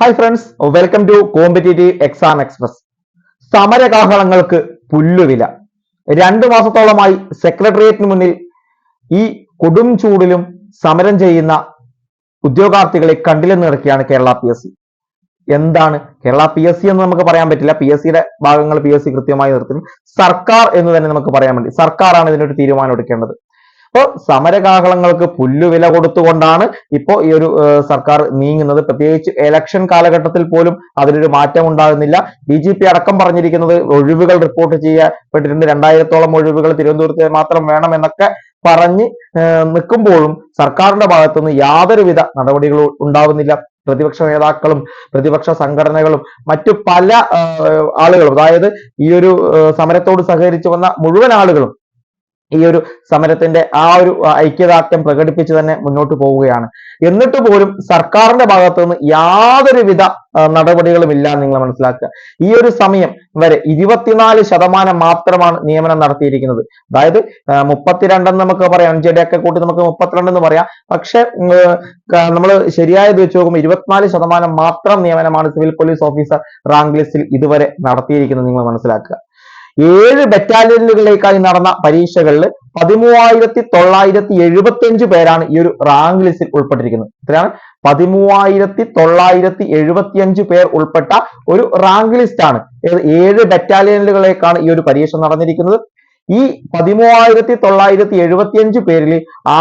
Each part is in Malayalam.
Hi friends welcome to competitive exam express സമരകാഹളങ്ങൾക്ക് പുല്ലുവില. രണ്ടു മാസത്തോളമായി സെക്രട്ടേറിയറ്റിന് മുന്നിൽ ഈ കൊടും ചൂടിലും സമരം ചെയ്യുന്ന ഉദ്യോഗാർത്ഥികളെ കണ്ടില്ലെന്ന് കിടക്കുകയാണ് കേരള പി എസ് സി എന്താണ് കേരള പി എസ് സി എന്ന് നമുക്ക് പറയാൻ പറ്റില്ല. പി എസ് സിയുടെ ഭാഗങ്ങൾ പി എസ് സി കൃത്യമായി നിർത്തും. സർക്കാർ എന്ന് തന്നെ നമുക്ക് പറയാൻ പറ്റും സർക്കാരാണ് ഇതിനൊരു തീരുമാനം എടുക്കേണ്ടത്. അപ്പോൾ സമരകാഹളങ്ങൾക്ക് പുല്ലുവില കൊടുത്തുകൊണ്ടാണ് ഇപ്പോ ഈ ഒരു സർക്കാർ നീങ്ങുന്നത്. പ്രത്യേകിച്ച് എലക്ഷൻ കാലഘട്ടത്തിൽ പോലും അതിലൊരു മാറ്റം ഉണ്ടാകുന്നില്ല. ഡി ജി പി അടക്കം പറഞ്ഞിരിക്കുന്നത് ഒഴിവുകൾ റിപ്പോർട്ട് ചെയ്യപ്പെട്ടിട്ടുണ്ട് രണ്ടായിരത്തോളം ഒഴിവുകൾ തിരുവനന്തപുരത്ത് മാത്രം വേണം എന്നൊക്കെ പറഞ്ഞ് നിൽക്കുമ്പോഴും സർക്കാരിന്റെ ഭാഗത്തുനിന്ന് യാതൊരുവിധ നടപടികളും ഉണ്ടാവുന്നില്ല. പ്രതിപക്ഷ നേതാക്കളും പ്രതിപക്ഷ സംഘടനകളും മറ്റു പല ആളുകളും അതായത് ഈ ഒരു സമരത്തോട് സഹകരിച്ചു വന്ന മുഴുവൻ ആളുകളും ഈ ഒരു സമരത്തിന്റെ ആ ഒരു ഐക്യദാർഢ്യം പ്രകടിപ്പിച്ച് തന്നെ മുന്നോട്ട് പോവുകയാണ്. എന്നിട്ട് പോലും സർക്കാരിന്റെ ഭാഗത്തു നിന്ന് യാതൊരുവിധ നടപടികളും ഇല്ല നിങ്ങൾ മനസ്സിലാക്കുക. ഈ ഒരു സമയം വരെ ഇരുപത്തിനാല് ശതമാനം മാത്രമാണ് നിയമനം നടത്തിയിരിക്കുന്നത്. അതായത് മുപ്പത്തിരണ്ടെന്ന് നമുക്ക് പറയാം അഞ്ചടി ഒക്കെ കൂട്ടി നമുക്ക് മുപ്പത്തിരണ്ടെന്ന് പറയാം. പക്ഷെ നമ്മൾ ശരിയായത് വെച്ച് നോക്കുമ്പോൾ ഇരുപത്തിനാല് ശതമാനം മാത്രം നിയമനമാണ് സിവിൽ പോലീസ് ഓഫീസർ റാങ്ക് ലിസ്റ്റിൽ ഇതുവരെ നടത്തിയിരിക്കുന്നത് നിങ്ങൾ മനസ്സിലാക്കുക. ഏഴ് ബറ്റാലിയനുകളിലേക്കായി നടന്ന പരീക്ഷകളിൽ പതിമൂവായിരത്തി തൊള്ളായിരത്തി എഴുപത്തി അഞ്ച് പേരാണ് ഈ ഒരു റാങ്ക് ലിസ്റ്റിൽ ഉൾപ്പെട്ടിരിക്കുന്നത്. എത്രയാണ് പതിമൂവായിരത്തി തൊള്ളായിരത്തി എഴുപത്തി അഞ്ച് പേർ ഉൾപ്പെട്ട ഒരു റാങ്ക് ലിസ്റ്റ് ആണ്. ഏഴ് ബറ്റാലിയനുകളിലേക്കാണ് ഈ ഒരു പരീക്ഷ നടന്നിരിക്കുന്നത്. ഈ പതിമൂവായിരത്തി തൊള്ളായിരത്തി എഴുപത്തി അഞ്ച് പേരിൽ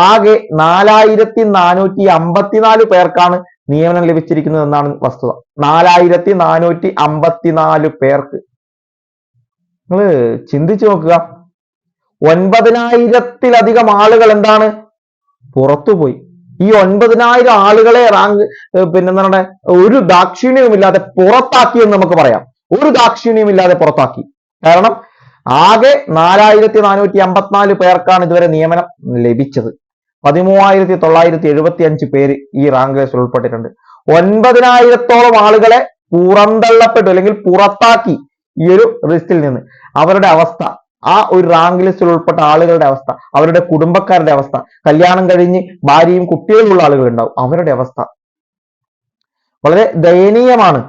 ആകെ നാലായിരത്തി നാനൂറ്റി അമ്പത്തിനാല് പേർക്കാണ് നിയമനം ലഭിച്ചിരിക്കുന്നത് എന്നാണ് വസ്തുത. നാലായിരത്തി നാനൂറ്റി അമ്പത്തിനാല് പേർക്ക് നിങ്ങൾ ചിന്തിച്ചു നോക്കുക. ഒൻപതിനായിരത്തിലധികം ആളുകൾ എന്താണ്? പുറത്തുപോയി. ഈ ഒൻപതിനായിരം ആളുകളെ റാങ്ക് പിന്നെ എന്താണ് ഒരു ദാക്ഷിണ്യവുമില്ലാതെ പുറത്താക്കി എന്ന് നമുക്ക് പറയാം. ഒരു ദാക്ഷിണ്യവുമില്ലാതെ പുറത്താക്കി. കാരണം ആകെ നാലായിരത്തി നാനൂറ്റി അമ്പത്തിനാല് പേർക്കാണ് ഇതുവരെ നിയമനം ലഭിച്ചത്. പതിമൂവായിരത്തി തൊള്ളായിരത്തി എഴുപത്തി അഞ്ച് പേര് ഈ റാങ്ക് ലിസ്റ്റിൽ ഉൾപ്പെട്ടിട്ടുണ്ട്. ഒൻപതിനായിരത്തോളം ആളുകളെ പുറന്തള്ളപ്പെട്ടു അല്ലെങ്കിൽ പുറത്താക്കി. ഈ ഒരു ലിസ്റ്റിൽ നിന്ന്. അവരുടെ അവസ്ഥ ആ ഒരു റാങ്ക് ലിസ്റ്റിൽ ഉൾപ്പെട്ട ആളുകളുടെ അവസ്ഥ അവരുടെ കുടുംബക്കാരുടെ അവസ്ഥ കല്യാണം കഴിഞ്ഞ് ഭാര്യയും കുട്ടികളുള്ള ആളുകൾ ഉണ്ടാവും. അവരുടെ അവസ്ഥ വളരെ ദയനീയമാണ്.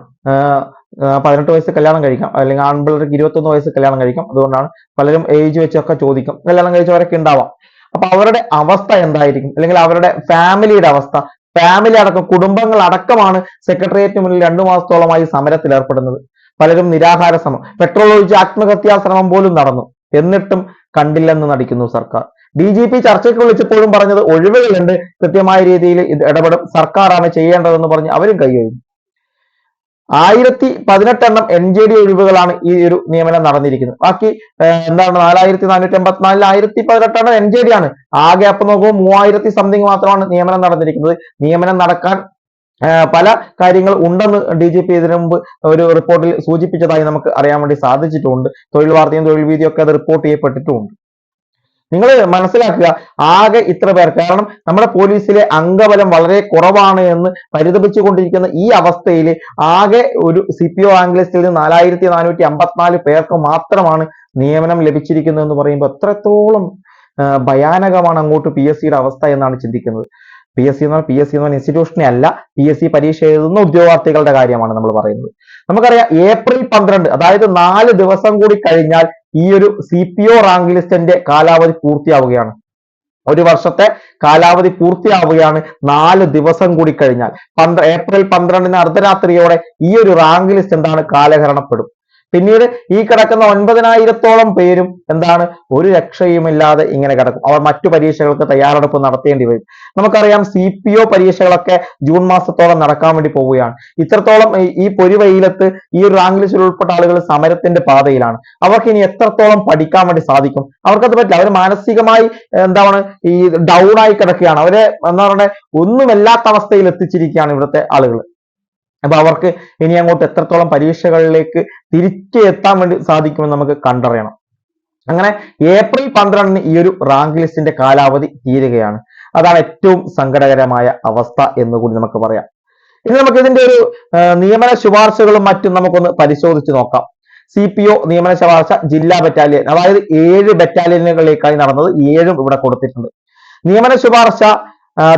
പതിനെട്ട് വയസ്സ് കല്യാണം കഴിക്കാം. അല്ലെങ്കിൽ ആൺപിള്ളേർക്ക് ഇരുപത്തൊന്ന് വയസ്സ് കല്യാണം കഴിക്കാം. അതുകൊണ്ടാണ് പലരും ഏജ് വെച്ചൊക്കെ ചോദിക്കും. കല്യാണം കഴിച്ചവരൊക്കെ ഉണ്ടാവാം. അപ്പൊ അവരുടെ അവസ്ഥ എന്തായിരിക്കും? അല്ലെങ്കിൽ അവരുടെ ഫാമിലിയുടെ അവസ്ഥ. ഫാമിലി അടക്കം കുടുംബങ്ങൾ അടക്കമാണ് സെക്രട്ടേറിയറ്റിന് മുന്നിൽ രണ്ടു മാസത്തോളമായി സമരത്തിൽ ഏർപ്പെടുന്നത്. പലരും നിരാഹാര ശ്രമം പെട്രോൾ ഒഴിച്ച് ആത്മഹത്യാ ശ്രമം പോലും നടന്നു. എന്നിട്ടും കണ്ടില്ലെന്ന് നടിക്കുന്നു സർക്കാർ. ഡി ജി പി ചർച്ചയ്ക്ക് വിളിച്ചപ്പോഴും പറഞ്ഞത് ഒഴിവുകളുണ്ട് കൃത്യമായ രീതിയിൽ ഇടപെടും. സർക്കാരാണ് ചെയ്യേണ്ടതെന്ന് പറഞ്ഞ് അവരും കൈയൊഴിഞ്ഞു ആയിരത്തി പതിനെട്ടെണ്ണം എൻ ജെ ഡി ഒഴിവുകളാണ് ഈ ഒരു നിയമനം നടന്നിരിക്കുന്നത്. ബാക്കി എന്താണ് നാലായിരത്തി നാനൂറ്റി എൺപത്തിനാലിൽ ആയിരത്തി പതിനെട്ടെണ്ണം എൻ ജെ ഡി ആണ്. ആകെ അപ്പൊ നോക്കുമ്പോൾ മൂവായിരത്തി സംതിങ് മാത്രമാണ് നിയമനം നടന്നിരിക്കുന്നത്. നിയമനം നടക്കാൻ പല കാര്യങ്ങൾ ഉണ്ടെന്ന് ഡി ജി പി ഇതിനു മുമ്പ് ഒരു റിപ്പോർട്ടിൽ സൂചിപ്പിച്ചതായി നമുക്ക് അറിയാൻ വേണ്ടി സാധിച്ചിട്ടുണ്ട്. തൊഴിൽ വാർത്തയും തൊഴിൽ വീതിയും ഒക്കെ അത് റിപ്പോർട്ട് ചെയ്യപ്പെട്ടിട്ടുമുണ്ട് നിങ്ങൾ മനസ്സിലാക്കുക ആകെ ഇത്ര പേർ കാരണം നമ്മുടെ പോലീസിലെ അംഗബലം വളരെ കുറവാണ് എന്ന് പരിതപിച്ചുകൊണ്ടിരിക്കുന്ന ഈ അവസ്ഥയിൽ ആകെ ഒരു സി പി ഒ ആംഗ്ലിസ്റ്റിൽ നിന്ന് നാലായിരത്തി നാനൂറ്റി അമ്പത്തിനാല് പേർക്ക് മാത്രമാണ് നിയമനം ലഭിച്ചിരിക്കുന്നത് എന്ന് പറയുമ്പോൾ എത്രത്തോളം ഭയാനകമാണ് അങ്ങോട്ട് പി എസ് സിയുടെ അവസ്ഥ എന്നാണ് ചിന്തിക്കുന്നത്. പി എസ് സി എന്നാൽ പി എസ് സി എന്ന ഇൻസ്റ്റിറ്റ്യൂഷനെ അല്ല. പി എസ് സി പരീക്ഷ എഴുതുന്ന ഉദ്യോഗാർത്ഥികളുടെ കാര്യമാണ് നമ്മൾ പറയുന്നത്. നമുക്കറിയാം ഏപ്രിൽ പന്ത്രണ്ട് അതായത് നാല് ദിവസം കൂടി കഴിഞ്ഞാൽ ഈ ഒരു സി പി ഒ റാങ്ക് ലിസ്റ്റിന്റെ കാലാവധി പൂർത്തിയാവുകയാണ്. ഒരു വർഷത്തെ കാലാവധി പൂർത്തിയാവുകയാണ് നാല് ദിവസം കൂടി കഴിഞ്ഞാൽ. പന്ത്ര ഏപ്രിൽ പന്ത്രണ്ടിന് അർദ്ധരാത്രിയോടെ ഈ ഒരു റാങ്ക് ലിസ്റ്റ് എന്താണ്? കാലഹരണപ്പെടും. പിന്നീട് ഈ കിടക്കുന്ന ഒൻപതിനായിരത്തോളം പേരും എന്താണ്? ഒരു രക്ഷയുമില്ലാതെ ഇങ്ങനെ കിടക്കും. അവർ മറ്റു പരീക്ഷകൾക്ക് തയ്യാറെടുപ്പ് നടത്തേണ്ടി വരും. നമുക്കറിയാം സി പി ഒ പരീക്ഷകളൊക്കെ ജൂൺ മാസത്തോളം നടക്കാൻ വേണ്ടി പോവുകയാണ്. ഇത്രത്തോളം ഈ- പൊരുവെയിലത്ത് ഈ ഒരു റാങ്ക് ലിസ്റ്റിൽ ഉൾപ്പെട്ട ആളുകൾ സമരത്തിന്റെ പാതയിലാണ്. അവർക്ക് ഇനി എത്രത്തോളം പഠിക്കാൻ വേണ്ടി സാധിക്കും? അവർക്കത് പറ്റില്ല. അവർ മാനസികമായി എന്താണ്? ഈ ഡൗൺ ആയി കിടക്കുകയാണ്. അവരെ എന്താ പറയുക ഒന്നുമല്ലാത്ത അവസ്ഥയിൽ എത്തിച്ചിരിക്കുകയാണ് ഇവിടുത്തെ ആളുകൾ. അപ്പൊ അവർക്ക് ഇനി അങ്ങോട്ട് എത്രത്തോളം പരീക്ഷകളിലേക്ക് തിരിച്ചു എത്താൻ വേണ്ടി സാധിക്കുമെന്ന് നമുക്ക് കണ്ടറിയണം. അങ്ങനെ ഏപ്രിൽ പന്ത്രണ്ടിന് ഈ ഒരു റാങ്ക് ലിസ്റ്റിന്റെ കാലാവധി തീരുകയാണ്. അതാണ് ഏറ്റവും സങ്കടകരമായ അവസ്ഥ എന്ന് കൂടി നമുക്ക് പറയാം. ഇനി നമുക്ക് ഇതിന്റെ ഒരു നിയമന ശുപാർശകളും മറ്റും നമുക്കൊന്ന് പരിശോധിച്ച് നോക്കാം. സി പി ഒ നിയമന ശുപാർശ ജില്ലാ ബറ്റാലിയൻ അതായത് ഏഴ് ബറ്റാലിയനുകളിലേക്കായി നടന്നത് ഏഴും ഇവിടെ കൊടുത്തിട്ടുണ്ട്. നിയമന ശുപാർശ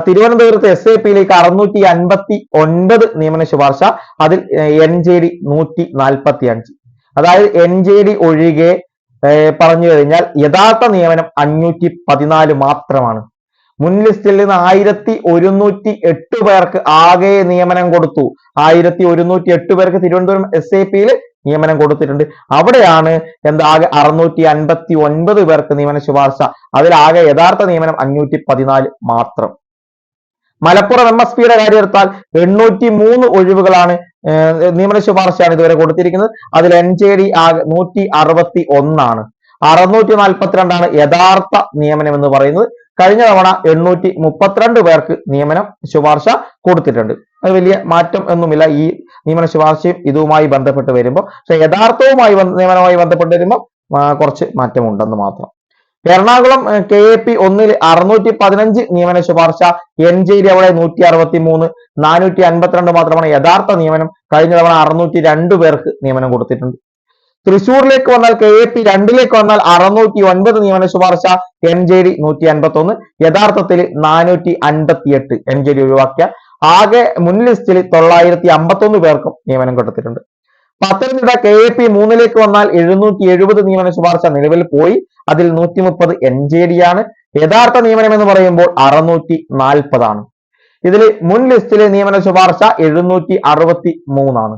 തിരുവനന്തപുരത്ത് എസ് എ പിയിലേക്ക് അറുന്നൂറ്റി അൻപത്തി ഒൻപത് നിയമന ശുപാർശ അതിൽ എൻ ജെ ഡി നൂറ്റി നാൽപ്പത്തി അഞ്ച് അതായത് എൻ ജെ ഡി ഒഴികെ പറഞ്ഞു കഴിഞ്ഞാൽ യഥാർത്ഥ നിയമനം അഞ്ഞൂറ്റി പതിനാല് മാത്രമാണ്. മുൻ ലിസ്റ്റിൽ നിന്ന് ആയിരത്തി ഒരുന്നൂറ്റി എട്ട് പേർക്ക് ആകെ നിയമനം കൊടുത്തു. ആയിരത്തി ഒരുന്നൂറ്റി എട്ട് പേർക്ക് തിരുവനന്തപുരം എസ് എ പിയിൽ നിയമനം കൊടുത്തിട്ടുണ്ട്. അവിടെയാണ് എന്താ ആകെ അറുന്നൂറ്റി അൻപത്തി ഒൻപത് പേർക്ക് നിയമന ശുപാർശ. അതിലാകെ യഥാർത്ഥ നിയമനം അഞ്ഞൂറ്റി പതിനാല് മാത്രം. മലപ്പുറം എം എസ് പിയുടെ കാര്യം എടുത്താൽ എണ്ണൂറ്റി മൂന്ന് ഒഴിവുകളാണ് നിയമന ശുപാർശയാണ് ഇതുവരെ കൊടുത്തിരിക്കുന്നത്. അതിൽ എൻ ജെ ഡി നൂറ്റി അറുപത്തി ഒന്നാണ് അറുന്നൂറ്റി നാൽപ്പത്തിരണ്ടാണ് യഥാർത്ഥ നിയമനം എന്ന് പറയുന്നത്. കഴിഞ്ഞ തവണ എണ്ണൂറ്റി മുപ്പത്തിരണ്ട് പേർക്ക് നിയമനം ശുപാർശ കൊടുത്തിട്ടുണ്ട്. അത് വലിയ മാറ്റം ഒന്നുമില്ല. ഈ നിയമന ശുപാർശയും ഇതുമായി ബന്ധപ്പെട്ട് വരുമ്പോൾ പക്ഷെ യഥാർത്ഥവുമായി നിയമനവുമായി ബന്ധപ്പെട്ട് വരുമ്പോൾ കുറച്ച് മാറ്റമുണ്ടെന്ന് മാത്രം. എറണാകുളം കെ എ പി ഒന്നിൽ അറുന്നൂറ്റി പതിനഞ്ച് നിയമന ശുപാർശ എൻ ജെ ഡി അവിടെ നൂറ്റി അറുപത്തി മൂന്ന് നാനൂറ്റി അൻപത്തിരണ്ട് മാത്രമാണ് യഥാർത്ഥ നിയമനം. കഴിഞ്ഞ തവണ അറുന്നൂറ്റി രണ്ട് പേർക്ക് നിയമനം കൊടുത്തിട്ടുണ്ട്. തൃശൂരിലേക്ക് വന്നാൽ കെ എ പി രണ്ടിലേക്ക് വന്നാൽ അറുന്നൂറ്റി ഒൻപത് നിയമന ശുപാർശ എൻ ജെ ഡി നൂറ്റി അൻപത്തി ഒന്ന് യഥാർത്ഥത്തിൽ നാനൂറ്റി അൻപത്തി എട്ട് എൻ ജെ ഡി ഒഴിവാക്കിയ. ആകെ മുൻ ലിസ്റ്റിൽ തൊള്ളായിരത്തി അമ്പത്തി ഒന്ന് പേർക്കും നിയമനം കൊടുത്തിട്ടുണ്ട്. പത്തനംതിട്ട കെ എ പി മൂന്നിലേക്ക് വന്നാൽ എഴുന്നൂറ്റി എഴുപത് നിയമന ശുപാർശ നിലവിൽ പോയി. അതിൽ നൂറ്റി മുപ്പത് എൻ ജെ ഡി ആണ്. യഥാർത്ഥ നിയമനം എന്ന് പറയുമ്പോൾ അറുന്നൂറ്റി നാൽപ്പതാണ് ഇതിൽ മുൻ ലിസ്റ്റിലെ നിയമന ശുപാർശ എഴുന്നൂറ്റി അറുപത്തി മൂന്നാണ്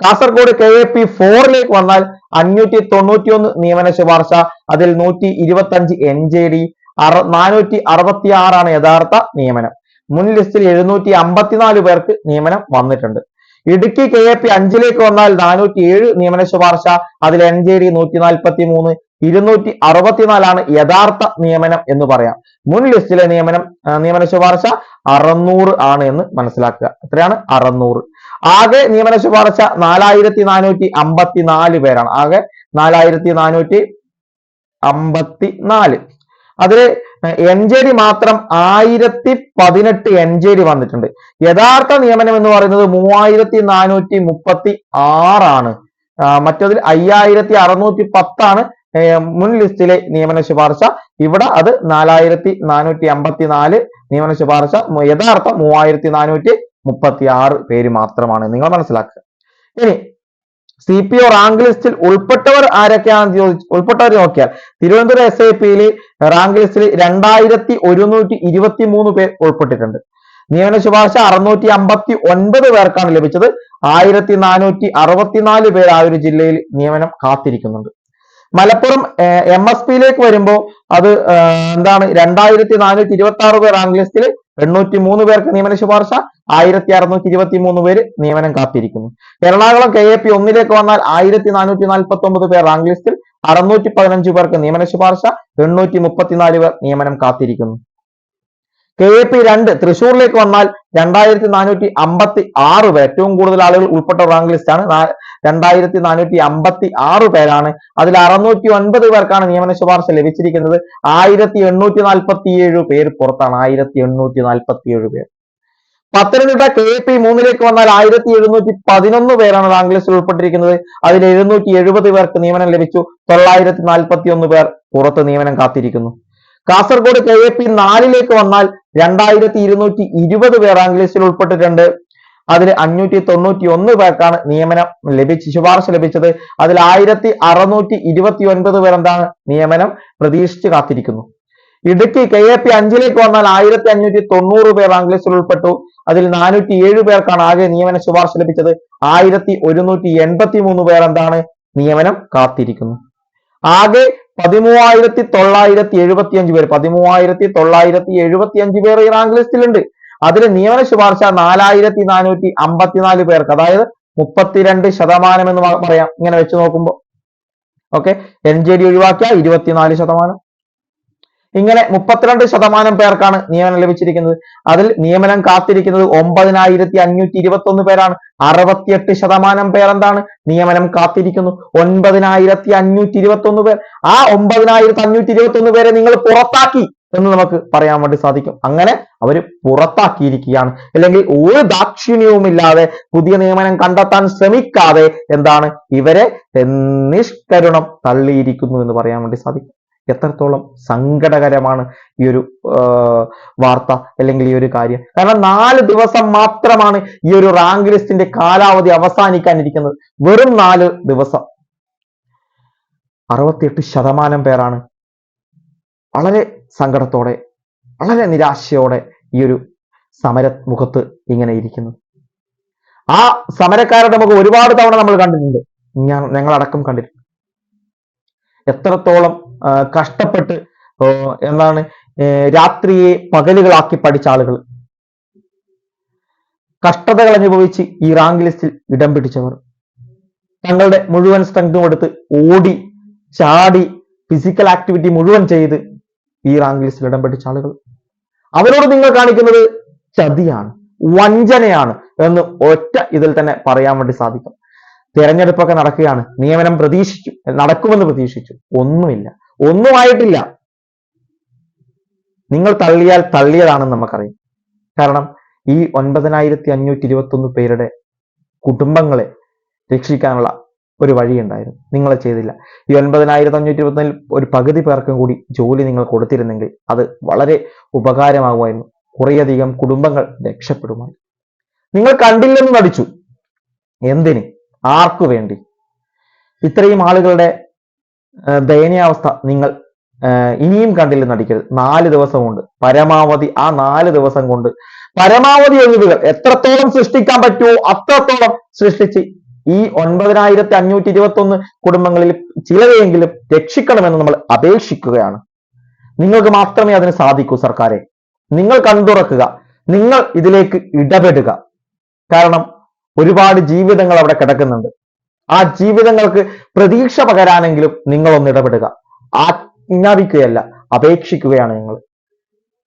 കാസർഗോഡ് കെ എ പി ഫോറിലേക്ക് വന്നാൽ അഞ്ഞൂറ്റി തൊണ്ണൂറ്റി ഒന്ന് നിയമന ശുപാർശ അതിൽ നൂറ്റി ഇരുപത്തി അഞ്ച് എൻ ജെ ഡി അറ നാനൂറ്റി അറുപത്തി ആറാണ് യഥാർത്ഥ നിയമനം. മുൻ ലിസ്റ്റിൽ എഴുന്നൂറ്റി അമ്പത്തിനാല് പേർക്ക് നിയമനം വന്നിട്ടുണ്ട്. ഇടുക്കി കെ എ പി അഞ്ചിലേക്ക് വന്നാൽ നാനൂറ്റി ഏഴ് നിയമന ശുപാർശ അതിൽ ഡി നൂറ്റി നാൽപ്പത്തി മൂന്ന് ഇരുന്നൂറ്റി അറുപത്തിനാലാണ് യഥാർത്ഥ നിയമനം എന്ന് പറയാം. മുൻ ലിസ്റ്റിലെ നിയമനം നിയമന ശുപാർശ അറുന്നൂറ് ആണ് എന്ന് മനസ്സിലാക്കുക. എത്രയാണ്? അറുന്നൂറ്. ആകെ നിയമന ശുപാർശ നാലായിരത്തി നാനൂറ്റി അമ്പത്തി നാല് പേരാണ്. ആകെ നാലായിരത്തി നാനൂറ്റി അമ്പത്തി നാല് അതിൽ എൻ ജെ ഡി മാത്രം ആയിരത്തി പതിനെട്ട് എം ജെ ഡി വന്നിട്ടുണ്ട്. യഥാർത്ഥ നിയമനം എന്ന് പറയുന്നത് മൂവായിരത്തി നാനൂറ്റി മുപ്പത്തി ആറാണ് മറ്റതിൽ അയ്യായിരത്തി അറുന്നൂറ്റി പത്താണ് മുൻ ലിസ്റ്റിലെ നിയമന ശുപാർശ. ഇവിടെ അത് നാലായിരത്തി നാനൂറ്റി അമ്പത്തി നാല് നിയമന ശുപാർശ. യഥാർത്ഥ മൂവായിരത്തി നാനൂറ്റി മുപ്പത്തി ആറ് പേര് മാത്രമാണ്. നിങ്ങൾ മനസ്സിലാക്കുക. ഇനി സി പി ഒ റാങ്ക് ലിസ്റ്റിൽ ഉൾപ്പെട്ടവർ ആരൊക്കെയാണെന്ന് ചോദിച്ചു ഉൾപ്പെട്ടവർ നോക്കിയാൽ തിരുവനന്തപുരം എസ് ഐ പിയിൽ റാങ്ക് ലിസ്റ്റിൽ രണ്ടായിരത്തി ഒരുന്നൂറ്റി ഇരുപത്തി മൂന്ന് പേർ ഉൾപ്പെട്ടിട്ടുണ്ട്. നിയമന ശുപാർശ അറുന്നൂറ്റി അമ്പത്തി ഒൻപത് പേർക്കാണ് ലഭിച്ചത്. ആയിരത്തി നാനൂറ്റി അറുപത്തിനാല് പേർ ആ ഒരു ജില്ലയിൽ നിയമനം കാത്തിരിക്കുന്നുണ്ട്. മലപ്പുറം എം എസ് പിയിലേക്ക് വരുമ്പോൾ അത് എന്താണ് രണ്ടായിരത്തി നാനൂറ്റി ഇരുപത്തി ആറ് പേർ റാങ്ക് ലിസ്റ്റിൽ എണ്ണൂറ്റി മൂന്ന് പേർക്ക് നിയമന ശുപാർശ ആയിരത്തി അറുന്നൂറ്റി ഇരുപത്തി മൂന്ന് പേര് നിയമനം കാത്തിരിക്കുന്നു. എറണാകുളം കെ എ പി ഒന്നിലേക്ക് വന്നാൽ ആയിരത്തി നാനൂറ്റി നാൽപ്പത്തി ഒമ്പത് പേർ റാങ്ക് ലിസ്റ്റിൽ അറുന്നൂറ്റി പതിനഞ്ച് പേർക്ക് നിയമന ശുപാർശ എണ്ണൂറ്റി മുപ്പത്തിനാല് പേർ നിയമനം കാത്തിരിക്കുന്നു. കെ എ പി രണ്ട് തൃശ്ശൂരിലേക്ക് വന്നാൽ രണ്ടായിരത്തി നാനൂറ്റി അമ്പത്തി ആറ് പേർ ഏറ്റവും കൂടുതൽ ആളുകൾ ഉൾപ്പെട്ട റാങ്ക് ലിസ്റ്റാണ് രണ്ടായിരത്തി നാനൂറ്റി അമ്പത്തി ആറ് പേരാണ്. അതിൽ അറുന്നൂറ്റി ഒൻപത് പേർക്കാണ് നിയമന ശുപാർശ ലഭിച്ചിരിക്കുന്നത്. ആയിരത്തി എണ്ണൂറ്റി നാൽപ്പത്തി ഏഴ് പേര് പുറത്താണ്. ആയിരത്തി എണ്ണൂറ്റി നാൽപ്പത്തി ഏഴ് പേർ പത്തനംതിട്ട കെ പി മൂന്നിലേക്ക് വന്നാൽ ആയിരത്തി എഴുന്നൂറ്റി പതിനൊന്ന് പേരാണ് റാങ്ക് ലിസ്റ്റിൽ ഉൾപ്പെട്ടിരിക്കുന്നത്. അതിൽ എഴുന്നൂറ്റി എഴുപത് പേർക്ക് നിയമനം ലഭിച്ചു. തൊള്ളായിരത്തി നാൽപ്പത്തി ഒന്ന് പേർ പുറത്ത് നിയമനം കാത്തിരിക്കുന്നു. കാസർഗോഡ് കെ എ പി നാലിലേക്ക് വന്നാൽ രണ്ടായിരത്തി ഇരുന്നൂറ്റി ഇരുപത് പേർ റാങ്ക് ലിസ്റ്റിൽ ഉൾപ്പെട്ടിട്ടുണ്ട്. അതിൽ അഞ്ഞൂറ്റി തൊണ്ണൂറ്റി ഒന്ന് പേർക്കാണ് നിയമനം ലഭിച്ച് ശുപാർശ ലഭിച്ചത്. അതിൽ ആയിരത്തി അറുന്നൂറ്റി ഇരുപത്തി ഒൻപത് പേർ എന്താണ് നിയമനം പ്രതീക്ഷിച്ച് കാത്തിരിക്കുന്നു. ഇടുക്കി കെ എ പി അഞ്ചിലേക്ക് വന്നാൽ ആയിരത്തി അഞ്ഞൂറ്റി തൊണ്ണൂറ് പേർ റാങ്ക് ഉൾപ്പെട്ടു. അതിൽ നാനൂറ്റി ഏഴ് പേർക്കാണ് ആകെ നിയമന ശുപാർശ ലഭിച്ചത്. ആയിരത്തി ഒരുന്നൂറ്റി എൺപത്തി മൂന്ന് പേർ എന്താണ് നിയമനം കാത്തിരിക്കുന്നു. ആകെ പതിമൂവായിരത്തി തൊള്ളായിരത്തി എഴുപത്തി അഞ്ച് പേര് പതിമൂവായിരത്തി തൊള്ളായിരത്തി എഴുപത്തി അഞ്ച് പേർ ഈ റാങ്ക് ലിസ്റ്റിലുണ്ട്. അതിൽ നിയമന ശുപാർശ നാലായിരത്തി നാനൂറ്റി അമ്പത്തിനാല് പേർക്ക് അതായത് മുപ്പത്തിരണ്ട് ശതമാനം എന്ന് പറയാം. ഇങ്ങനെ വെച്ച് നോക്കുമ്പോൾ ഓക്കെ എൻ ജെ ഡി ഒഴിവാക്കിയ ഇരുപത്തിനാല് ശതമാനം. ഇങ്ങനെ മുപ്പത്തിരണ്ട് ശതമാനം പേർക്കാണ് നിയമനം ലഭിച്ചിരിക്കുന്നത്. അതിൽ നിയമനം കാത്തിരിക്കുന്നത് ഒമ്പതിനായിരത്തി അഞ്ഞൂറ്റി ഇരുപത്തി ഒന്ന് പേരാണ്. അറുപത്തിയെട്ട് ശതമാനം പേർ എന്താണ് നിയമനം കാത്തിരിക്കുന്നു. ഒൻപതിനായിരത്തി അഞ്ഞൂറ്റി ഇരുപത്തി ഒന്ന് പേർ. ആ ഒമ്പതിനായിരത്തി അഞ്ഞൂറ്റി ഇരുപത്തി ഒന്ന് പേരെ നിങ്ങൾ പുറത്താക്കി എന്ന് നമുക്ക് പറയാൻ വേണ്ടി സാധിക്കും. അങ്ങനെ അവർ പുറത്താക്കിയിരിക്കുകയാണ്. അല്ലെങ്കിൽ ഒരു ദാക്ഷിണ്യവും ഇല്ലാതെ പുതിയ നിയമനം കണ്ടെത്താൻ ശ്രമിക്കാതെ എന്താണ് ഇവരെ നിഷ്കരുണം തള്ളിയിരിക്കുന്നു എന്ന് പറയാൻ വേണ്ടി സാധിക്കും. എത്രത്തോളം സങ്കടകരമാണ് ഈ ഒരു വാർത്ത അല്ലെങ്കിൽ ഈ ഒരു കാര്യം. കാരണം നാല് ദിവസം മാത്രമാണ് ഈ ഒരു റാങ്ക് ലിസ്റ്റിന്റെ കാലാവധി അവസാനിക്കാനിരിക്കുന്നത്. വെറും നാല് ദിവസം. അറുപത്തിയെട്ട് ശതമാനം പേരാണ് വളരെ സങ്കടത്തോടെ വളരെ നിരാശയോടെ ഈ ഒരു സമര മുഖത്ത് ഇങ്ങനെ ഇരിക്കുന്നത് ആ സമരക്കാരുടെ മുഖം ഒരുപാട് തവണ നമ്മൾ കണ്ടിട്ടുണ്ട്. ഞാൻ ഞങ്ങളടക്കം കണ്ടിട്ടുണ്ട്. എത്രത്തോളം കഷ്ടപ്പെട്ട് എന്താണ് രാത്രിയെ പകലുകളാക്കി പഠിച്ച ആളുകൾ. കഷ്ടതകൾ അനുഭവിച്ച് ഈ റാങ്ക് ലിസ്റ്റിൽ ഇടം പിടിച്ചവർ. തങ്ങളുടെ മുഴുവൻ സ്ട്രെങ്തും എടുത്ത് ഓടി ചാടി ഫിസിക്കൽ ആക്ടിവിറ്റി മുഴുവൻ ചെയ്ത് ഈ റാങ്ക് ലിസ്റ്റിൽ ഇടം പിടിച്ച ആളുകൾ. അവരോട് നിങ്ങൾ കാണിക്കുന്നത് ചതിയാണ് വഞ്ചനയാണ് എന്ന് ഒറ്റ ഇതിൽ തന്നെ പറയാൻ വേണ്ടി സാധിക്കും. തെരഞ്ഞെടുപ്പൊക്കെ നടക്കുകയാണ്. നിയമനം പ്രതീക്ഷിച്ചു. നടക്കുമെന്ന് പ്രതീക്ഷിച്ചു. ഒന്നുമില്ല. ഒന്നുമായിട്ടില്ല. നിങ്ങൾ തള്ളിയാൽ തള്ളിയതാണെന്ന് നമുക്കറിയാം. കാരണം ഈ ഒൻപതിനായിരത്തി അഞ്ഞൂറ്റി ഇരുപത്തി ഒന്ന് പേരുടെ കുടുംബങ്ങളെ രക്ഷിക്കാനുള്ള ഒരു വഴിയുണ്ടായിരുന്നു. നിങ്ങൾ ചെയ്തില്ല. ഈ ഒൻപതിനായിരത്തി അഞ്ഞൂറ്റി ഇരുപത്തിനാലിൽ ഒരു പകുതി പേർക്കും കൂടി ജോലി നിങ്ങൾ കൊടുത്തിരുന്നെങ്കിൽ അത് വളരെ ഉപകാരമാകുമായിരുന്നു. കുറേയധികം കുടുംബങ്ങൾ രക്ഷപ്പെടുമായിരുന്നു. നിങ്ങൾ കണ്ടില്ലെന്ന് നടിച്ചു. എന്തിന്? ആർക്കു വേണ്ടി? ഇത്രയും ആളുകളുടെ ദയനീയ ദയനീയാവസ്ഥ നിങ്ങൾ ഇനിയും കണ്ടില്ല നടിക്കരുത്. നാല് ദിവസം കൊണ്ട് പരമാവധി ആ നാല് ദിവസം കൊണ്ട് പരമാവധി എഴുതുകൾ എത്രത്തോളം സൃഷ്ടിക്കാൻ പറ്റുമോ അത്രത്തോളം സൃഷ്ടിച്ച് ഈ ഒൻപതിനായിരത്തി അഞ്ഞൂറ്റി ഇരുപത്തി ഒന്ന് കുടുംബങ്ങളിൽ ചിലരെയെങ്കിലും രക്ഷിക്കണമെന്ന് നമ്മൾ അപേക്ഷിക്കുകയാണ്. നിങ്ങൾക്ക് മാത്രമേ അതിന് സാധിക്കൂ സർക്കാരെ. നിങ്ങൾ കണ്ടുറക്കുക. നിങ്ങൾ ഇതിലേക്ക് ഇടപെടുക. കാരണം ഒരുപാട് ജീവിതങ്ങൾ അവിടെ കിടക്കുന്നുണ്ട്. ആ ജീവിതങ്ങൾക്ക് പ്രതീക്ഷ പകരാനെങ്കിലും നിങ്ങളൊന്ന് ഇടപെടുക. ആജ്ഞാപിക്കുകയല്ല അപേക്ഷിക്കുകയാണ് നിങ്ങൾ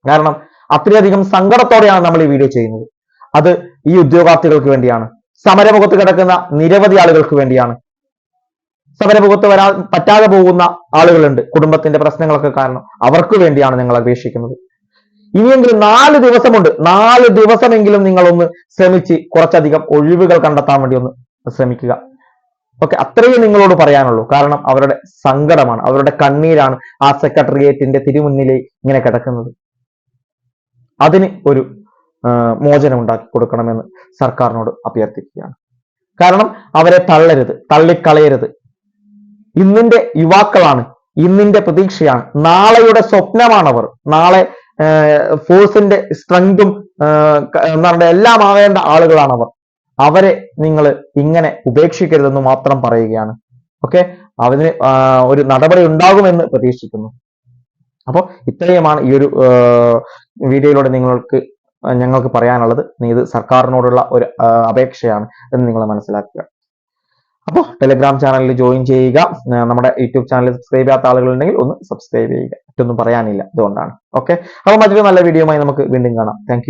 കാരണം അത്രയധികം സങ്കടത്തോടെയാണ് നമ്മൾ ഈ വീഡിയോ ചെയ്യുന്നത്. അത് ഈ ഉദ്യോഗാർത്ഥികൾക്ക് വേണ്ടിയാണ്. സമരമുഖത്ത് കിടക്കുന്ന നിരവധി ആളുകൾക്ക് വേണ്ടിയാണ്. സമരമുഖത്ത് വരാൻ പറ്റാതെ പോകുന്ന ആളുകളുണ്ട്. കുടുംബത്തിന്റെ പ്രശ്നങ്ങളൊക്കെ കാരണം അവർക്ക് വേണ്ടിയാണ് ഞങ്ങൾ അപേക്ഷിക്കുന്നത്. ഇനിയെങ്കിലും നാല് ദിവസമുണ്ട്. നാല് ദിവസമെങ്കിലും നിങ്ങൾ ഒന്ന് ശ്രമിച്ച് കുറച്ചധികം ഒഴിവുകൾ കണ്ടെത്താൻ വേണ്ടി ഒന്ന് ശ്രമിക്കുക. ഓക്കെ അത്രയും നിങ്ങളോട് പറയാനുള്ളൂ. കാരണം അവരുടെ സങ്കടമാണ് അവരുടെ കണ്ണീരാണ് ആ സെക്രട്ടേറിയറ്റിന്റെ തിരുമുന്നിലെ ഇങ്ങനെ കിടക്കുന്നത്. അതിന് ഒരു മോചനം ഉണ്ടാക്കി കൊടുക്കണമെന്ന് സർക്കാരിനോട് അഭ്യർത്ഥിക്കുകയാണ്. കാരണം അവരെ തള്ളരുത് തള്ളിക്കളയരുത്. ഇന്നിന്റെ യുവാക്കളാണ് ഇന്നിന്റെ പ്രതീക്ഷയാണ്. നാളെയുടെ സ്വപ്നമാണവർ. നാളെ ഫോഴ്സിന്റെ സ്ട്രെങ്തും പറയുക എല്ലാം ആവേണ്ട ആളുകളാണ് അവർ അവരെ നിങ്ങൾ ഇങ്ങനെ ഉപേക്ഷിക്കരുതെന്ന് മാത്രം പറയുകയാണ്. ഓക്കെ? അതിന് ഒരു നടപടി ഉണ്ടാകുമെന്ന് പ്രതീക്ഷിക്കുന്നു. അപ്പോൾ ഇത്രയുമാണ് ഈ ഒരു വീഡിയോയിലൂടെ നിങ്ങൾക്ക് ഞങ്ങൾക്ക് പറയാനുള്ളത്. ഇത് സർക്കാരിനോടുള്ള ഒരു അപേക്ഷയാണ് എന്ന് നിങ്ങൾ മനസ്സിലാക്കുക. അപ്പോൾ ടെലിഗ്രാം ചാനലിൽ ജോയിൻ ചെയ്യുക. നമ്മുടെ യൂട്യൂബ് ചാനൽ സബ്സ്ക്രൈബ് ചെയ്യാത്ത ആളുകളുണ്ടെങ്കിൽ ഒന്ന് സബ്സ്ക്രൈബ് ചെയ്യുക. മറ്റൊന്നും പറയാനില്ല. അതുകൊണ്ടാണ് ഓക്കെ അപ്പോൾ മറ്റൊരു നല്ല വീഡിയോയുമായി നമുക്ക് വീണ്ടും കാണാം. താങ്ക്